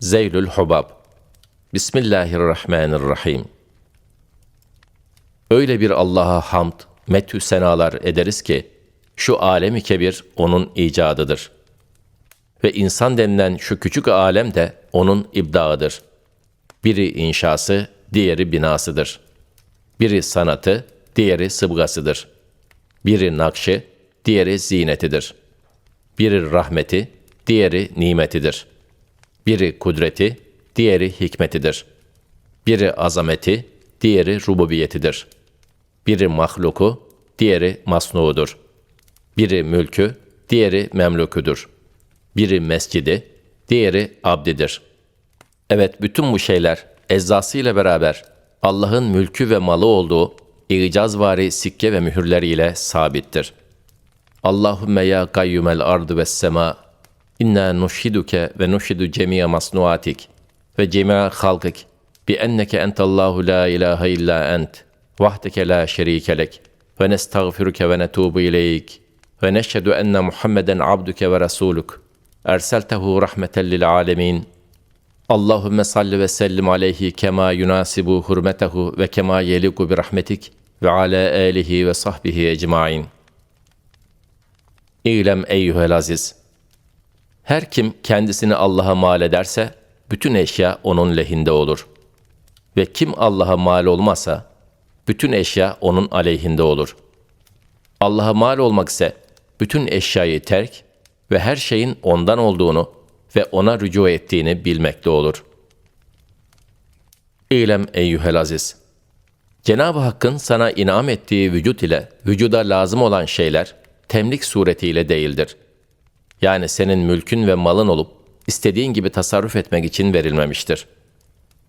Zeylül Hubab Bismillahirrahmanirrahim Öyle bir Allah'a hamd, metü senalar ederiz ki, şu alemi kebir onun icadıdır. Ve insan denilen şu küçük alem de onun ibdağıdır. Biri inşası, diğeri binasıdır. Biri sanatı, diğeri sıbgasıdır. Biri nakşı, diğeri zinetidir. Biri rahmeti, diğeri nimetidir. Biri kudreti, diğeri hikmetidir. Biri azameti, diğeri rububiyetidir. Biri mahluku, diğeri masnuudur. Biri mülkü, diğeri memlukudur. Biri mescidi, diğeri abdidir. Evet bütün bu şeyler eczasıyla beraber Allah'ın mülkü ve malı olduğu icazvari sikke ve mühürleriyle sabittir. Allahümme ya kayyumel ardı ve sema inna nuşhiduke ve nuşhidu cemiye masnuatik ve cemiye halkik bi enneke entallahu la ilahe illa ent. Vahdeke la şerike lek. Ve nestağfiruke ve netubu ileyk. Ve neşhedü enne Muhammeden abduke ve rasuluk. Erseltehu rahmeten lil alemin. Allahümme salli ve sellim aleyhi kema yunasibu hurmetehu ve kema yeliku bi rahmetik ve ala alihi ve sahbihi ecmain. İ'lem eyyuhel aziz. Her kim kendisini Allah'a mal ederse, bütün eşya onun lehinde olur. Ve kim Allah'a mal olmazsa, bütün eşya onun aleyhinde olur. Allah'a mal olmak ise, bütün eşyayı terk ve her şeyin ondan olduğunu ve ona rücu ettiğini bilmekte olur. İlem eyyühel aziz. Cenab-ı Hakk'ın sana inam ettiği vücut ile vücuda lazım olan şeyler temlik suretiyle değildir. Yani senin mülkün ve malın olup istediğin gibi tasarruf etmek için verilmemiştir.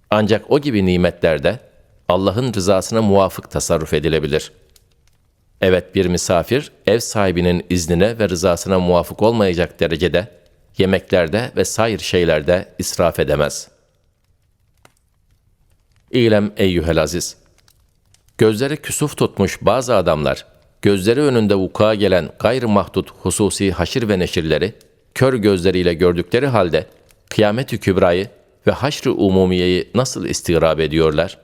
Ancak o gibi nimetlerde Allah'ın rızasına muvafık tasarruf edilebilir. Evet bir misafir ev sahibinin iznine ve rızasına muvafık olmayacak derecede yemeklerde ve sair şeylerde israf edemez. İlem eyyühel aziz. Gözleri küsuf tutmuş bazı adamlar, gözleri önünde vuku'a gelen gayrı mahdut hususi haşir ve neşirleri, kör gözleriyle gördükleri halde kıyamet-i kübrayı ve haşr-ı umumiyeyi nasıl istirab ediyorlar?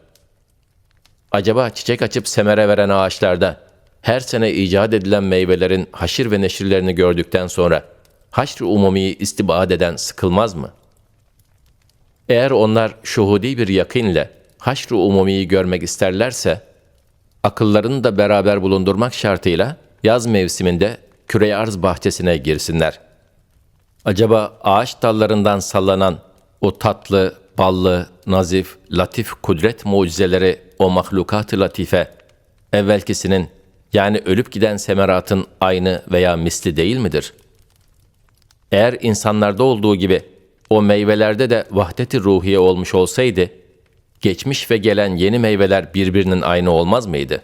Acaba çiçek açıp semere veren ağaçlarda her sene icat edilen meyvelerin haşir ve neşirlerini gördükten sonra haşr-ı umumiyi istibad eden sıkılmaz mı? Eğer onlar şuhudi bir yakinle haşr-ı umumiyi görmek isterlerse, akıllarını da beraber bulundurmak şartıyla yaz mevsiminde küre arz bahçesine girsinler. Acaba ağaç dallarından sallanan o tatlı, ballı, nazif, latif kudret mucizeleri o mahlukat-ı latife, evvelkisinin yani ölüp giden semeratın aynı veya misli değil midir?'' Eğer insanlarda olduğu gibi o meyvelerde de vahdet-i ruhiye olmuş olsaydı, geçmiş ve gelen yeni meyveler birbirinin aynı olmaz mıydı?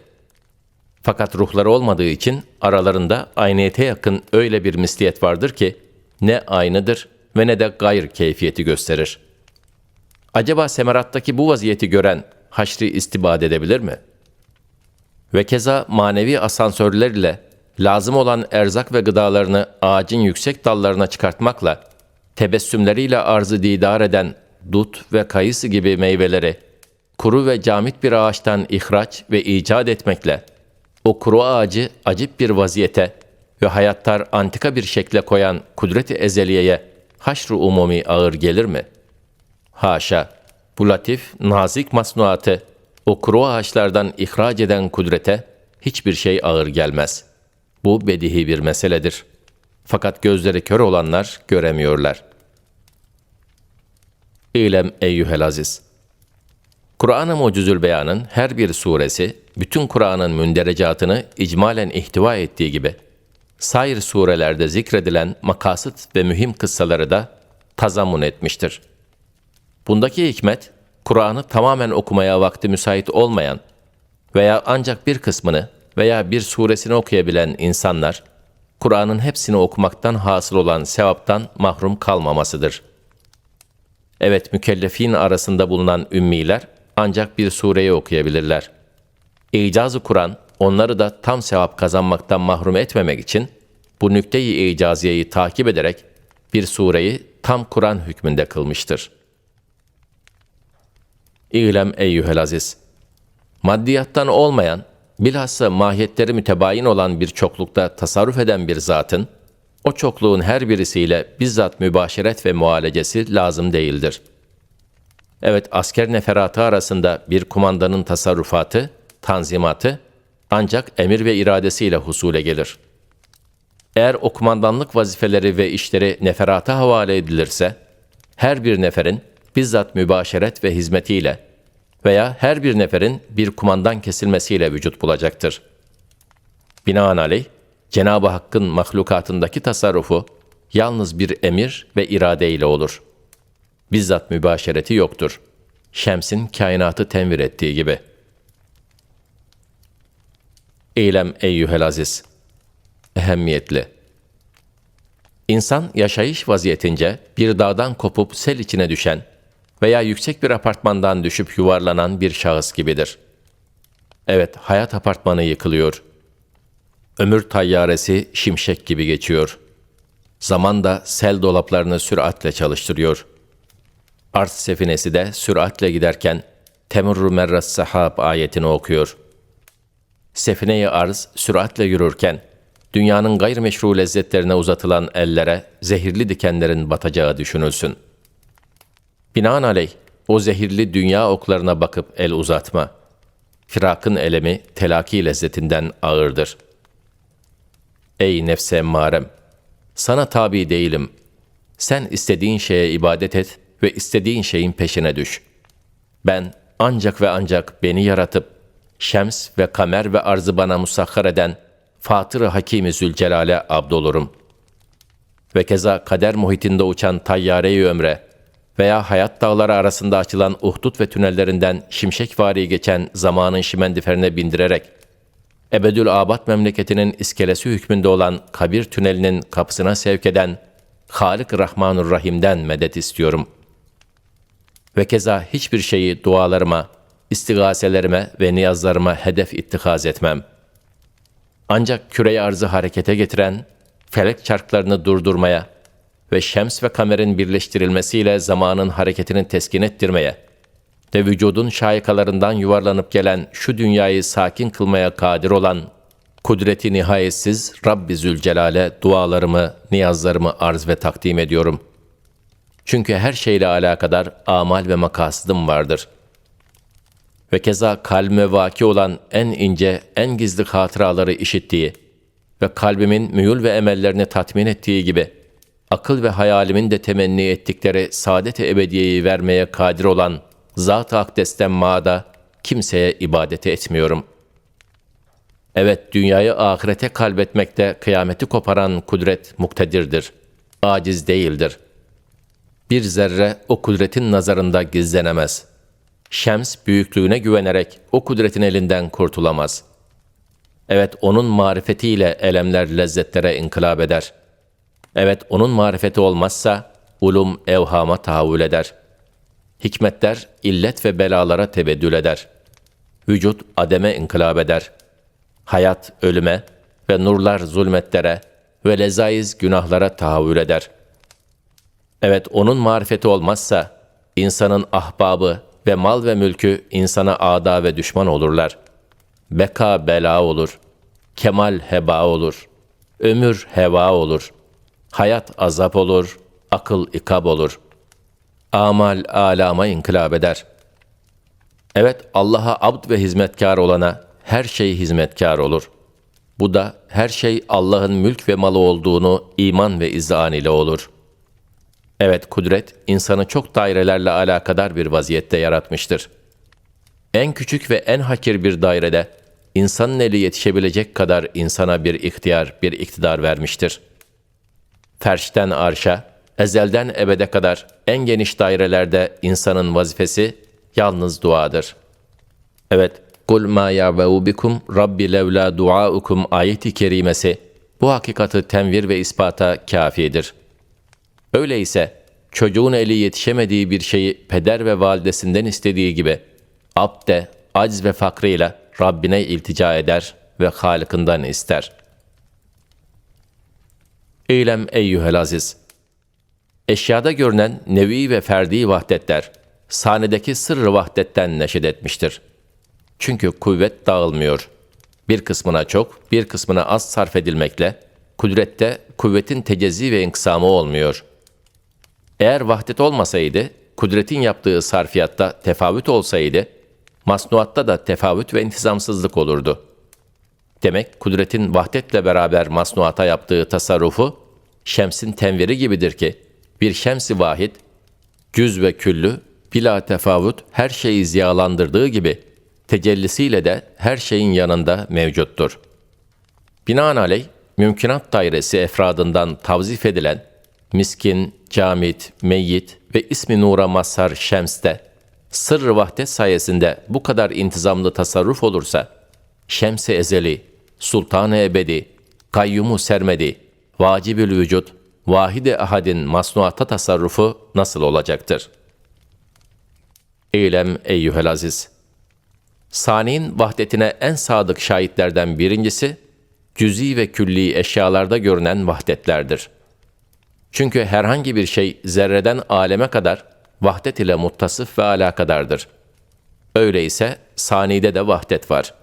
Fakat ruhları olmadığı için aralarında ayniyete yakın öyle bir misliyet vardır ki, ne aynıdır ve ne de gayr keyfiyeti gösterir. Acaba semerattaki bu vaziyeti gören haşri istibad edebilir mi? Ve keza manevi asansörler ile lazım olan erzak ve gıdalarını ağacın yüksek dallarına çıkartmakla, tebessümleriyle arzı didar eden dut ve kayısı gibi meyveleri, kuru ve camit bir ağaçtan ihraç ve icat etmekle, o kuru ağacı acip bir vaziyete ve hayattar antika bir şekle koyan kudret-i ezeliyeye haşr-ı umumi ağır gelir mi? Haşa, bu latif, nazik masnuatı, o kuru ağaçlardan ihraç eden kudrete hiçbir şey ağır gelmez.'' Bu bedihi bir meseledir. Fakat gözleri kör olanlar göremiyorlar. İlem eyyühel aziz. Kur'an-ı Mucizül Beyan'ın her bir suresi, bütün Kur'an'ın münderecatını icmalen ihtiva ettiği gibi, sair surelerde zikredilen makasıt ve mühim kıssaları da tazammun etmiştir. Bundaki hikmet, Kur'an'ı tamamen okumaya vakti müsait olmayan veya ancak bir kısmını veya bir suresini okuyabilen insanlar, Kur'an'ın hepsini okumaktan hasıl olan sevaptan mahrum kalmamasıdır. Evet, mükellefin arasında bulunan ümmiler ancak bir sureyi okuyabilirler. İcazı Kur'an, onları da tam sevap kazanmaktan mahrum etmemek için bu nükte-i icaziyeyi takip ederek bir sureyi tam Kur'an hükmünde kılmıştır. İ'lem eyyühel aziz. Maddiyattan olmayan, bilhassa mahiyetleri mütebayin olan bir çoklukta tasarruf eden bir zatın, o çokluğun her birisiyle bizzat mübaşeret ve mualecesi lazım değildir. Evet, asker neferatı arasında bir kumandanın tasarrufatı, tanzimatı ancak emir ve iradesiyle husule gelir. Eğer o kumandanlık vazifeleri ve işleri neferata havale edilirse, her bir neferin bizzat mübaşeret ve hizmetiyle veya her bir neferin bir kumandan kesilmesiyle vücut bulacaktır. Binaenaleyh, Cenab-ı Hakk'ın mahlukatındaki tasarrufu yalnız bir emir ve irade ile olur. Bizzat mübaşereti yoktur. Şems'in kainatı tenvir ettiği gibi. Eylem eyyühel aziz. Ehemmiyetli. İnsan yaşayış vaziyetince bir dağdan kopup sel içine düşen veya yüksek bir apartmandan düşüp yuvarlanan bir şahıs gibidir. Evet, hayat apartmanı yıkılıyor. Ömür tayyaresi şimşek gibi geçiyor. Zaman da sel dolaplarını süratle çalıştırıyor. Arz sefinesi de süratle giderken temurru merras sahab ayetini okuyor. Sefine-i arz süratle yürürken dünyanın gayrimeşru lezzetlerine uzatılan ellere zehirli dikenlerin batacağı düşünülsün. Binaenaleyh o zehirli dünya oklarına bakıp el uzatma. Firakın elemi telaki lezzetinden ağırdır. Ey nefse emmarem! Sana tabi değilim. Sen istediğin şeye ibadet et ve istediğin şeyin peşine düş. Ben ancak ve ancak beni yaratıp, şems ve kamer ve arzı bana musakhar eden Fatır-ı Hakimi Zülcelal'e abdolurum. Ve keza kader muhitinde uçan tayyare-i ömre veya hayat dağları arasında açılan uhdut ve tünellerinden şimşekvari geçen zamanın şimendiferine bindirerek, Ebedül Abad memleketinin iskelesi hükmünde olan kabir tünelinin kapısına sevk eden Halik Rahmanur Rahim'den medet istiyorum. Ve keza hiçbir şeyi dualarıma, istigaselerime ve niyazlarıma hedef ittihaz etmem. Ancak küreyi arzı harekete getiren, felek çarklarını durdurmaya ve şems ve kamerin birleştirilmesiyle zamanın hareketini teskin ettirmeye ve vücudun şaykalarından yuvarlanıp gelen şu dünyayı sakin kılmaya kadir olan kudreti nihayetsiz Rabbi Zülcelal'e dualarımı, niyazlarımı arz ve takdim ediyorum. Çünkü her şeyle alakadar amal ve makasıdım vardır. Ve keza kalbime vaki olan en ince, en gizli hatıraları işittiği ve kalbimin müyül ve emellerini tatmin ettiği gibi, akıl ve hayalimin de temenni ettikleri saadet-i ebediyeyi vermeye kadir olan Zat-ı Akdes'ten mağda kimseye ibadeti etmiyorum. Evet, dünyayı ahirete kalbetmekte kıyameti koparan kudret muktedirdir. Aciz değildir. Bir zerre o kudretin nazarında gizlenemez. Şems büyüklüğüne güvenerek o kudretin elinden kurtulamaz. Evet, onun marifetiyle elemler lezzetlere inkılap eder. Evet, onun marifeti olmazsa ulum evhama tahavül eder.'' Hikmetler illet ve belalara tebeddül eder. Vücut ademe inkılap eder. Hayat ölüme ve nurlar zulmetlere ve lezaiz günahlara tahavül eder. Evet onun marifeti olmazsa insanın ahbabı ve mal ve mülkü insana ada ve düşman olurlar. Beka bela olur. Kemal heba olur. Ömür heva olur. Hayat azap olur. Akıl ikab olur.'' Amal alama inkılap eder. Evet Allah'a abd ve hizmetkar olana her şey hizmetkar olur. Bu da her şey Allah'ın mülk ve malı olduğunu iman ve izan ile olur. Evet kudret insanı çok dairelerle alakadar bir vaziyette yaratmıştır. En küçük ve en hakir bir dairede insanın eli yetişebilecek kadar insana bir ihtiyar, bir iktidar vermiştir. Ferşten arşa, ezelden ebede kadar en geniş dairelerde insanın vazifesi yalnız duadır. Evet, kul ma ya'beu bikum rabbi levla duaukum ayeti kerimesi bu hakikati tenvir ve ispata kafidir. Öyleyse çocuğun eli yetişemediği bir şeyi peder ve validesinden istediği gibi abde, aciz ve fakrıyla Rabbine iltica eder ve Halık'ından ister. Eylem eyyühel aziz! Eşyada görünen nevi ve ferdi vahdetler, sahnedeki sırrı vahdetten neşet etmiştir. Çünkü kuvvet dağılmıyor. Bir kısmına çok, bir kısmına az sarf edilmekle, kudrette kuvvetin tecezzi ve inkısamı olmuyor. Eğer vahdet olmasaydı, kudretin yaptığı sarfiyatta tefavüt olsaydı, masnuatta da tefavüt ve intizamsızlık olurdu. Demek kudretin vahdetle beraber masnuata yaptığı tasarrufu, şemsin tenviri gibidir ki, bir şemsi vahid, cüz ve küllü, bila tefavüt her şeyi ziyalandırdığı gibi, tecellisiyle de her şeyin yanında mevcuttur. Binaenaleyh, mümkünat dairesi efradından tavzif edilen, miskin, camit, meyyit ve ismi nura mazhar şemste, sırrı vahdet sayesinde bu kadar intizamlı tasarruf olursa, şems-i ezeli, sultan-ı ebedi, kayyumu sermedi, vacibül vücut, vahide ahadin masnuata tasarrufu nasıl olacaktır? Eylem eyyühel aziz. Sani'nin vahdetine en sadık şahitlerden birincisi, cüzi ve külli eşyalarda görünen vahdetlerdir. Çünkü herhangi bir şey zerreden aleme kadar vahdet ile muttasıf ve alakadardır. Öyleyse sanide de vahdet var.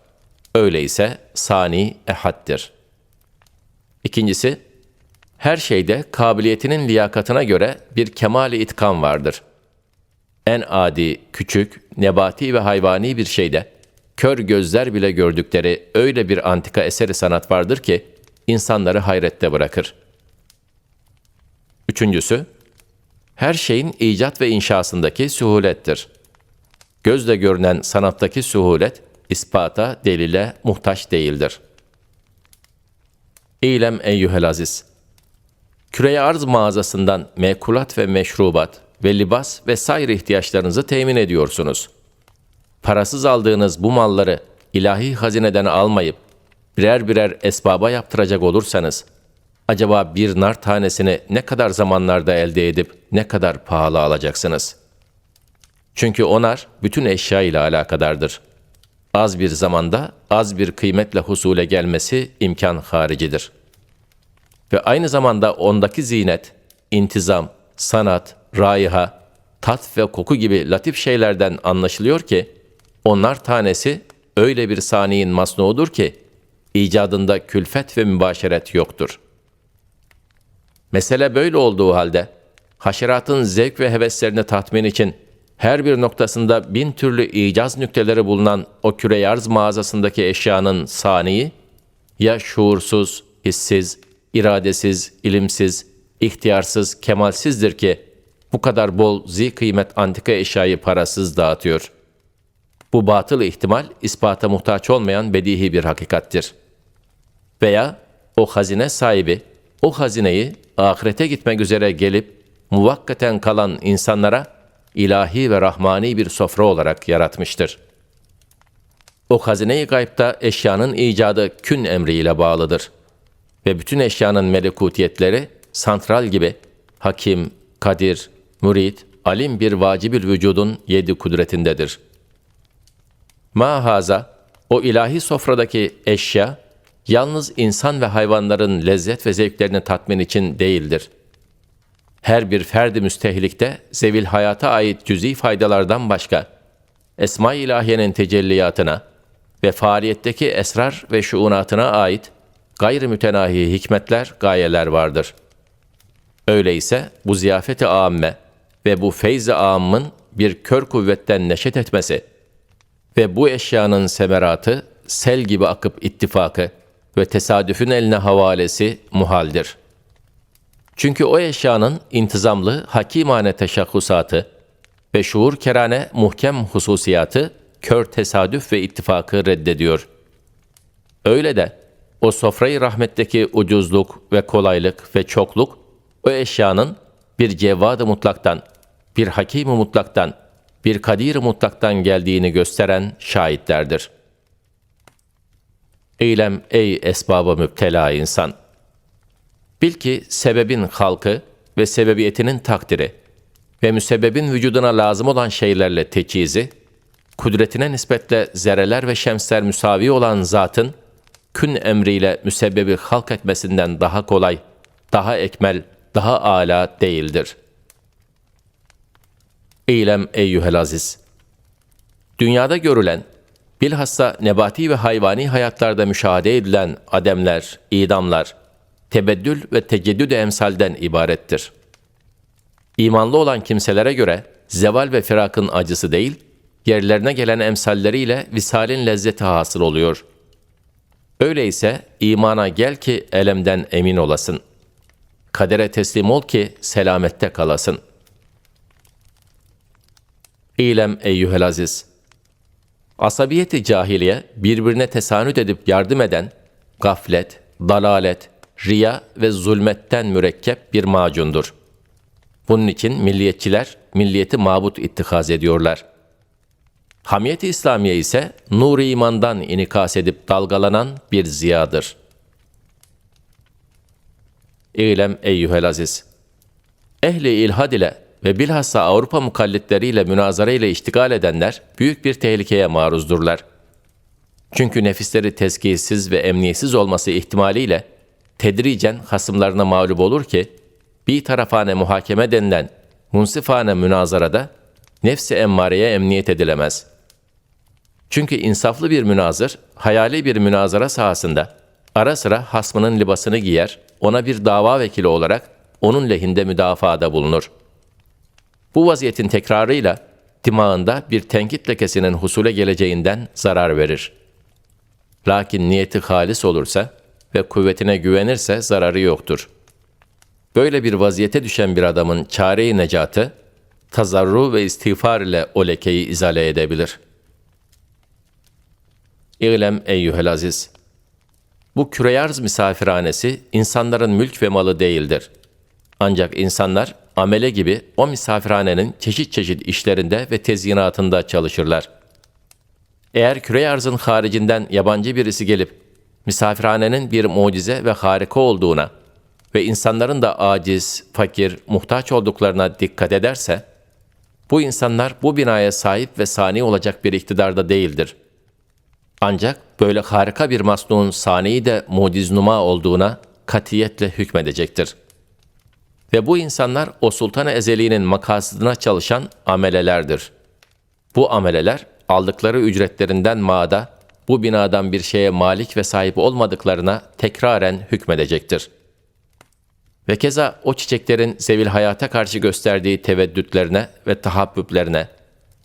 Öyleyse sani ehaddir. İkincisi, her şeyde kabiliyetinin liyakatına göre bir kemali itkan vardır. En adi, küçük, nebati ve hayvani bir şeyde kör gözler bile gördükleri öyle bir antika eseri sanat vardır ki insanları hayrette bırakır. Üçüncüsü, her şeyin icat ve inşasındaki suhulettir. Gözle görünen sanattaki suhulet, ispata, delile muhtaç değildir. İlem eyyühel aziz. Küreye arz mağazasından mekulat ve meşrubat ve libas ve sayr ihtiyaçlarınızı temin ediyorsunuz. Parasız aldığınız bu malları ilahi hazineden almayıp birer birer esbaba yaptıracak olursanız, acaba bir nar tanesini ne kadar zamanlarda elde edip ne kadar pahalı alacaksınız? Çünkü onar bütün eşya ile alakadardır. Az bir zamanda az bir kıymetle husule gelmesi imkan haricidir. Ve aynı zamanda ondaki zinet, intizam, sanat, raiha, tat ve koku gibi latif şeylerden anlaşılıyor ki, onlar tanesi öyle bir saniyin masnuudur ki, icadında külfet ve mübaşeret yoktur. Mesele böyle olduğu halde, haşeratın zevk ve heveslerini tatmin için her bir noktasında bin türlü icaz nükteleri bulunan o küre arz mağazasındaki eşyanın saniyi, ya şuursuz, hissiz, iradesiz, ilimsiz, ihtiyarsız, kemalsizdir ki bu kadar bol zi kıymet antika eşyayı parasız dağıtıyor. Bu batıl ihtimal ispata muhtaç olmayan bedihi bir hakikattir. Veya o hazine sahibi o hazineyi ahirete gitmek üzere gelip muvakkaten kalan insanlara ilahi ve rahmani bir sofra olarak yaratmıştır. O hazine-i gaybta eşyanın icadı kün emriyle bağlıdır. Ve bütün eşyanın melekutiyetleri santral gibi hakim, kadir, murid, alim bir vacibül vücudun yedi kudretindedir. Mahaza, o ilahi sofradaki eşya, yalnız insan ve hayvanların lezzet ve zevklerini tatmin için değildir. Her bir ferdi müstehlikte zevil hayata ait cüzi faydalardan başka, Esma-i İlahiye'nin tecelliyatına ve faaliyetteki esrar ve şuunatına ait gayri mütenahi hikmetler, gayeler vardır. Öyleyse bu ziyafeti âmme ve bu feyz-i âmmın bir kör kuvvetten neşet etmesi ve bu eşyanın semeratı sel gibi akıp ittifakı ve tesadüfün eline havalesi muhaldir. Çünkü o eşyanın intizamlı, hakimane teşahhusatı ve şuur kerane muhkem hususiyatı kör tesadüf ve ittifakı reddediyor. Öyle de o sofrayı rahmetteki ucuzluk ve kolaylık ve çokluk o eşyanın bir cevvadı mutlaktan, bir hakim mutlaktan, bir kadir mutlaktan geldiğini gösteren şahitlerdir. Eylem ey esbaba müptela insan! Bil ki sebebin halkı ve sebebiyetinin takdiri ve müsebbebin vücuduna lazım olan şeylerle teçhizi, kudretine nispetle zereler ve şemsler müsavi olan zatın, kün emriyle müsebbebi halk etmesinden daha kolay, daha ekmel, daha âlâ değildir. İlem eyyühel aziz. Dünyada görülen, bilhassa nebati ve hayvani hayatlarda müşahede edilen ademler, idamlar, tebeddül ve teceddüd emsalden ibarettir. İmanlı olan kimselere göre zeval ve firakın acısı değil, yerlerine gelen emsalleriyle visalin lezzeti hasıl oluyor. Öyleyse imana gel ki elemden emin olasın. Kadere teslim ol ki selamette kalasın. İlem eyyühel aziz. Asabiyeti cahiliye birbirine tesanüt edip yardım eden gaflet, dalalet, riya ve zulmetten mürekkep bir macundur. Bunun için milliyetçiler milliyeti mabut ittihaz ediyorlar. Hamiyeti İslamiye ise nur imandan inikas edip dalgalanan bir ziyadır. İlem eyyühel aziz. Ehli ilhad ile ve bilhassa Avrupa mukallitleriyle münazara ile iştigal edenler büyük bir tehlikeye maruzdurlar. Çünkü nefisleri tezkiyesiz ve emniyetsiz olması ihtimaliyle tedricen hasımlarına mağlup olur ki, bir tarafane muhakeme denilen munsifane münazarada nefsi emmareye emniyet edilemez. Çünkü insaflı bir münazır, hayali bir münazara sahasında ara sıra hasmının libasını giyer, ona bir dava vekili olarak onun lehinde müdafaada bulunur. Bu vaziyetin tekrarıyla dimağında bir tenkit lekesinin husule geleceğinden zarar verir. Lakin niyeti halis olursa ve kuvvetine güvenirse zararı yoktur. Böyle bir vaziyete düşen bir adamın çare-i necatı, tazarru ve istiğfar ile o lekeyi izale edebilir. İ'lem eyyühel aziz. Bu küreyarz misafirhanesi insanların mülk ve malı değildir. Ancak insanlar amele gibi o misafirhanenin çeşit çeşit işlerinde ve tezyinatında çalışırlar. Eğer küre arzın haricinden yabancı birisi gelip misafirhanenin bir mucize ve harika olduğuna ve insanların da aciz, fakir, muhtaç olduklarına dikkat ederse, bu insanlar bu binaya sahip ve sani olacak bir iktidarda değildir. Ancak böyle harika bir masnuğun sani de muciznuma olduğuna katiyetle hükmedecektir. Ve bu insanlar o sultan-ı ezeliğinin makasıdına çalışan amelelerdir. Bu ameleler aldıkları ücretlerinden maada bu binadan bir şeye malik ve sahip olmadıklarına tekraren hükmedecektir. Ve keza o çiçeklerin sevil hayata karşı gösterdiği teveddütlerine ve tahabbüplerine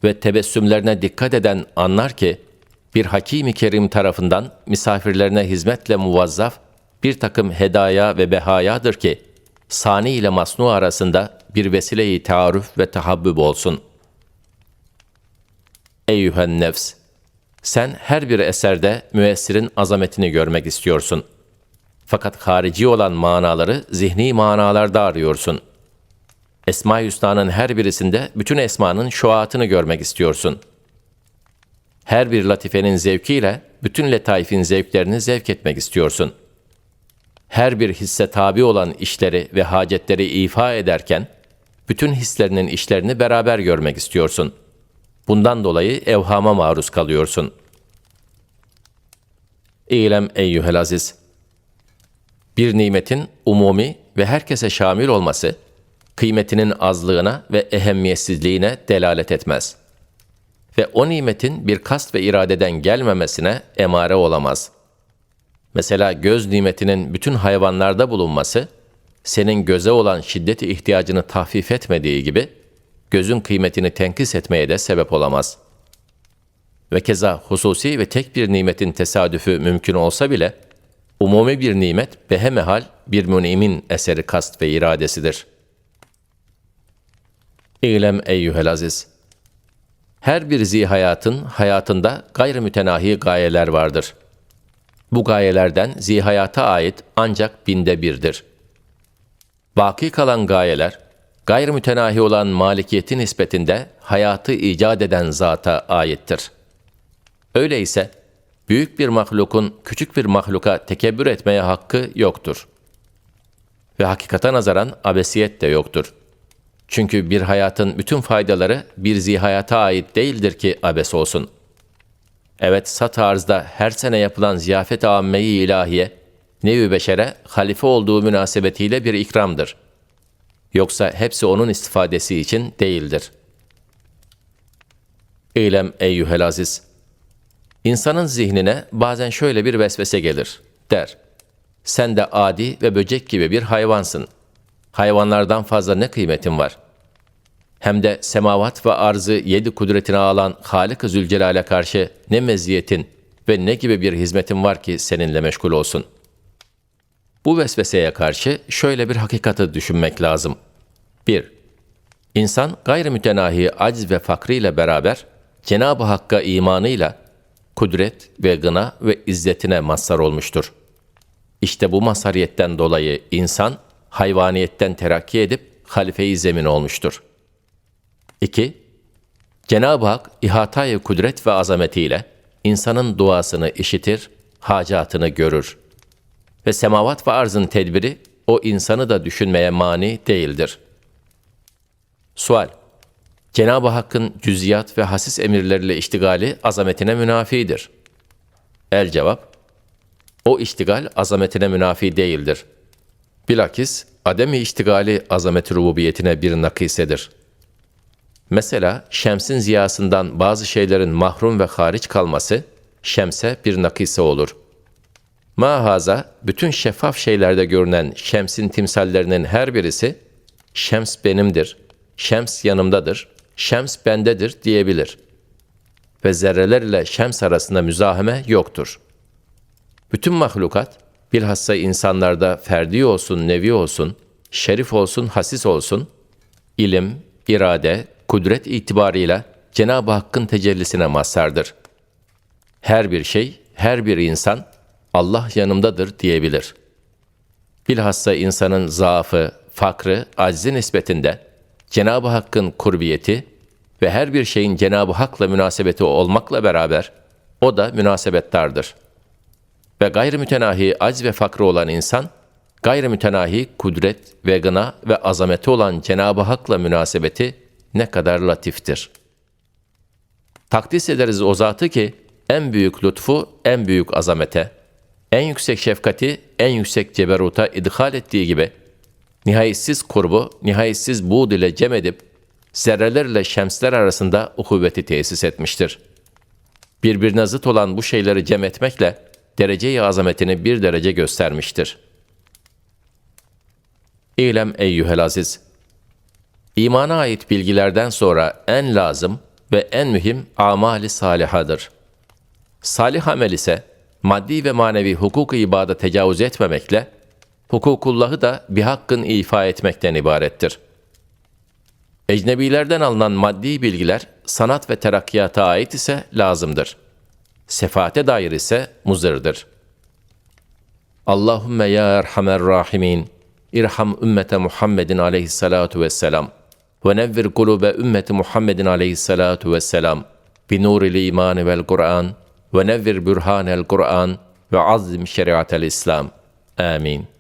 ve tebessümlerine dikkat eden anlar ki, bir hakimi kerim tarafından misafirlerine hizmetle muvazzaf bir takım hedaya ve behayadır ki, sani ile masnu arasında bir vesile-i taarruf ve tahabbüb olsun. Eyyühen nefs! Sen her bir eserde müessirin azametini görmek istiyorsun. Fakat harici olan manaları zihni manalarda arıyorsun. Esma-i Hüsna'nın her birisinde bütün esmanın şuatını görmek istiyorsun. Her bir latifenin zevkiyle bütün letaifin zevklerini zevk etmek istiyorsun.'' her bir hisse tabi olan işleri ve hacetleri ifa ederken, bütün hislerinin işlerini beraber görmek istiyorsun. Bundan dolayı evhama maruz kalıyorsun. İlem eyyühel aziz. Bir nimetin umumi ve herkese şamil olması, kıymetinin azlığına ve ehemmiyetsizliğine delalet etmez. Ve o nimetin bir kast ve iradeden gelmemesine emare olamaz.'' Mesela göz nimetinin bütün hayvanlarda bulunması, senin göze olan şiddeti ihtiyacını tahfif etmediği gibi, gözün kıymetini tenkis etmeye de sebep olamaz. Ve keza hususi ve tek bir nimetin tesadüfü mümkün olsa bile, umumi bir nimet behemehal bir münimin eseri kast ve iradesidir. İlem eyyühel aziz. Her bir zihayatın hayatında gayrı mütenahi gayeler vardır.'' Bu gayelerden zihayata ait ancak binde birdir. Baki kalan gayeler, gayrimütenahi olan malikiyeti nispetinde hayatı icat eden zata aittir. Öyleyse, büyük bir mahlukun küçük bir mahluka tekebbür etmeye hakkı yoktur. Ve hakikata nazaran abesiyet de yoktur. Çünkü bir hayatın bütün faydaları bir zihayata ait değildir ki abes olsun.'' Evet sat arzda her sene yapılan ziyafet-i amme-i ilahiye, nevi beşere halife olduğu münasebetiyle bir ikramdır. Yoksa hepsi onun istifadesi için değildir. Eylem eyyühel aziz. İnsanın zihnine bazen şöyle bir vesvese gelir. Der. Sen de adi ve böcek gibi bir hayvansın. Hayvanlardan fazla ne kıymetin var? Hem de semavat ve arzı yedi kudretine alan Halık-ı Zülcelal'e karşı ne meziyetin ve ne gibi bir hizmetin var ki seninle meşgul olsun? Bu vesveseye karşı şöyle bir hakikati düşünmek lazım. 1. İnsan gayrimütenahi aciz ve fakriyle beraber Cenab-ı Hakk'a imanıyla kudret ve gına ve izzetine mazhar olmuştur. İşte bu mazhariyetten dolayı insan hayvaniyetten terakki edip halife-i zemin olmuştur. 2. Cenab-ı Hak ihatayı kudret ve azametiyle insanın duasını işitir, hacatını görür. Ve semavat ve arzın tedbiri o insanı da düşünmeye mani değildir. Sual Cenab-ı Hakk'ın cüziyat ve hasis emirleriyle iştigali azametine münafidir. El cevap O iştigal azametine münafi değildir. Bilakis ademi iştigali azamet rububiyetine bir nakisedir. Mesela şemsin ziyasından bazı şeylerin mahrum ve hariç kalması şemse bir nakise olur. Mahaza bütün şeffaf şeylerde görünen şemsin timsallerinin her birisi şems benimdir, şems yanımdadır, şems bendedir diyebilir. Ve zerreler ile şems arasında müzaheme yoktur. Bütün mahlukat, bilhassa insanlarda ferdi olsun, nevi olsun, şerif olsun, hasis olsun, ilim, irade, kudret itibarıyla Cenab-ı Hakk'ın tecellisine mazhardır. Her bir şey, her bir insan Allah yanımdadır diyebilir. Bilhassa insanın zaafı, fakrı, aczi nispetinde Cenab-ı Hakk'ın kurbiyeti ve her bir şeyin Cenab-ı Hak'la münasebeti olmakla beraber o da münasebettardır. Ve gayrimütenahi acz ve fakrı olan insan, gayrimütenahi kudret ve gına ve azameti olan Cenab-ı Hak'la münasebeti ne kadar latiftir. Takdis ederiz o zatı ki, en büyük lütfu, en büyük azamete, en yüksek şefkati, en yüksek ceberuta idhal ettiği gibi, nihayetsiz kurbu, nihayetsiz buğd ile cem edip, zerrelerle şemsler arasında uhuvveti tesis etmiştir. Birbirine zıt olan bu şeyleri cem etmekle, derece-i azametini bir derece göstermiştir. İlem eyyühel aziz, İmana ait bilgilerden sonra en lazım ve en mühim amali salihadır. Salih amel ise maddi ve manevi hukuk-u ibada tecavüz etmemekle, hukukullahı da bir hakkın ifa etmekten ibarettir. Ecnebilerden alınan maddi bilgiler sanat ve terakkiyata ait ise lazımdır. Sefaate dair ise muzırdır. Allahümme ya erhamer rahimin, irham ümmete Muhammedin aleyhissalatu vesselam ve nevvir kulube ümmeti Muhammedin aleyhissalatu vesselam bi nuril imani vel Kur'an ve nevvir bürhanel Kur'an ve azim şeriatel İslam. Amin.